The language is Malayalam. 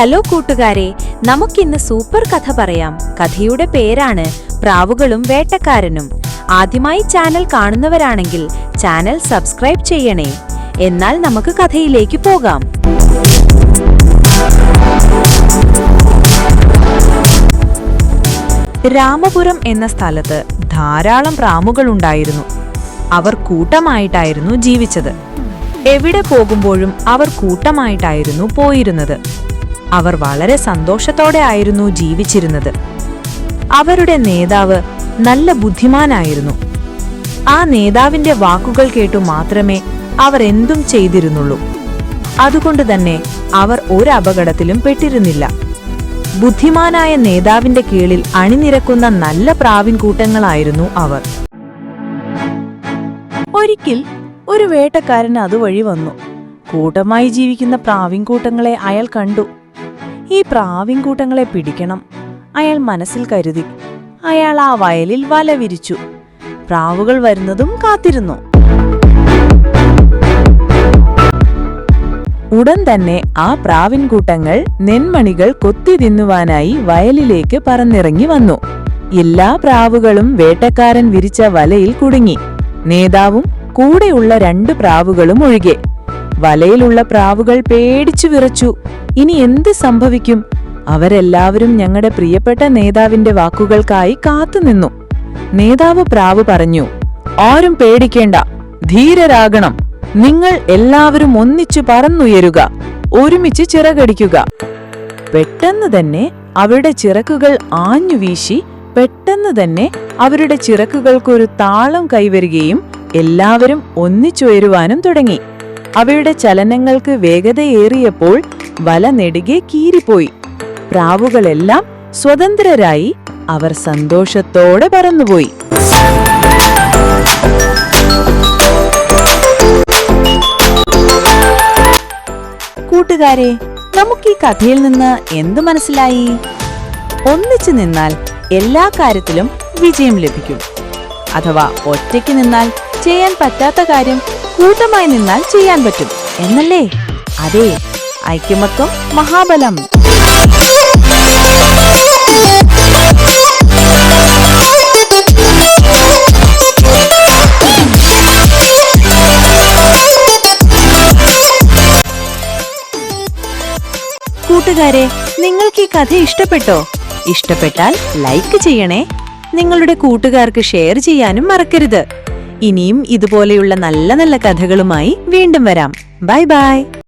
ഹലോ കൂട്ടുകാരെ നമുക്കിന്ന് സൂപ്പർ കഥ പറയാം. കഥയുടെ പേരാണ് പ്രാവുകളും വേട്ടക്കാരനും. ആദ്യമായി ചാനൽ കാണുന്നവരാണെങ്കിൽ ചാനൽ സബ്സ്ക്രൈബ് ചെയ്യണേ. എന്നാൽ നമുക്ക് കഥയിലേക്ക് പോകാം. രാമപുരം എന്ന സ്ഥലത്ത് ധാരാളം പ്രാമുകൾ ഉണ്ടായിരുന്നു. അവർ കൂട്ടമായിട്ടായിരുന്നു ജീവിച്ചത്. എവിടെ പോകുമ്പോഴും അവർ കൂട്ടമായിട്ടായിരുന്നു പോയിരുന്നത്. അവർ വളരെ സന്തോഷത്തോടെ ആയിരുന്നു ജീവിച്ചിരുന്നത്. അവരുടെ നേതാവ് നല്ല ബുദ്ധിമാനായിരുന്നു. ആ നേതാവിന്റെ വാക്കുകൾ കേട്ടു മാത്രമേ അവർ എന്തും ചെയ്തിരുന്നുള്ളൂ. അതുകൊണ്ട് തന്നെ അവർ ഒരു അപകടത്തിലും പെട്ടിരുന്നില്ല. ബുദ്ധിമാനായ നേതാവിന്റെ കീഴിൽ അണിനിരക്കുന്ന നല്ല പ്രാവിൻകൂട്ടങ്ങളായിരുന്നു അവർ. ഒരിക്കൽ ഒരു വേട്ടക്കാരൻ അതുവഴി വന്നു. കൂട്ടമായി ജീവിക്കുന്ന പ്രാവിൻകൂട്ടങ്ങളെ അയാൾ കണ്ടു. ഈ പ്രാവിൻകൂട്ടങ്ങളെ പിടിക്കണം. അയാൾ മനസ്സിൽ കരുതി. അയാൾ ആ വയലിൽ വല വിരിച്ചു. പ്രാവുകൾ വരുന്നതും കാത്തിരുന്നു. ഉടൻ തന്നെ ആ പ്രാവിൻകൂട്ടങ്ങൾ നെന്മണികൾ കൊത്തി തിന്നുവാനായി വയലിലേക്ക് പറന്നിറങ്ങി വന്നു. എല്ലാ പ്രാവുകളും വേട്ടക്കാരൻ വിരിച്ച വലയിൽ കുടുങ്ങി. നേതാവും കൂടെയുള്ള രണ്ട് പ്രാവുകളും ഒഴികെ. വലയിലുള്ള പ്രാവുകൾ പേടിച്ചു വിറച്ചു. ഇനി എന്ത് സംഭവിക്കും? അവരെല്ലാവരും ഞങ്ങളുടെ പ്രിയപ്പെട്ട നേതാവിന്റെ വാക്കുകൾക്കായി കാത്തുനിന്നു നേതാവ് പ്രാവ് പറഞ്ഞു ആരും പേടിക്കേണ്ട ധീരരാകണം. നിങ്ങൾ എല്ലാവരും ഒന്നിച്ചു പറന്നുയരുക ഒരുമിച്ച് ചിറകടിക്കുക. പെട്ടെന്ന് തന്നെ അവരുടെ ചിറക്കുകൾ ആഞ്ഞു വീശി പെട്ടെന്ന് തന്നെ അവരുടെ ചിറക്കുകൾക്കൊരു താളം കൈവരികയും എല്ലാവരും ഒന്നിച്ചുയരുവാനും തുടങ്ങി. അവയുടെ ചലനങ്ങൾക്ക് വേഗതയേറിയപ്പോൾ വല നെടുകെ കീറിപ്പോയി. പ്രാവുകളെല്ലാം സ്വതന്ത്രരായി അവർ സന്തോഷത്തോടെ പറന്നുപോയി. കൂട്ടുകാരെ നമുക്ക് ഈ കഥയിൽ നിന്ന് എന്ത് മനസ്സിലായി? ഒന്നിച്ചു നിന്നാൽ എല്ലാ കാര്യത്തിലും വിജയം ലഭിക്കും. അഥവാ ഒറ്റയ്ക്ക് നിന്നാൽ ചെയ്യാൻ പറ്റാത്ത കാര്യം കൂട്ടമായി നിന്നാൽ ചെയ്യാൻ പറ്റും എന്നല്ലേ? അതെ ഐക്യമത്വം മഹാബലം. കൂട്ടുകാരെ നിങ്ങൾക്ക് ഈ കഥ ഇഷ്ടപ്പെട്ടോ? ഇഷ്ടപ്പെട്ടാൽ ലൈക്ക് ചെയ്യണേ. നിങ്ങളുടെ കൂട്ടുകാർക്ക് ഷെയർ ചെയ്യാനും മറക്കരുത്. ഇനിയും ഇതുപോലെയുള്ള നല്ല നല്ല കഥകളുമായി വീണ്ടും വരാം. Bye bye.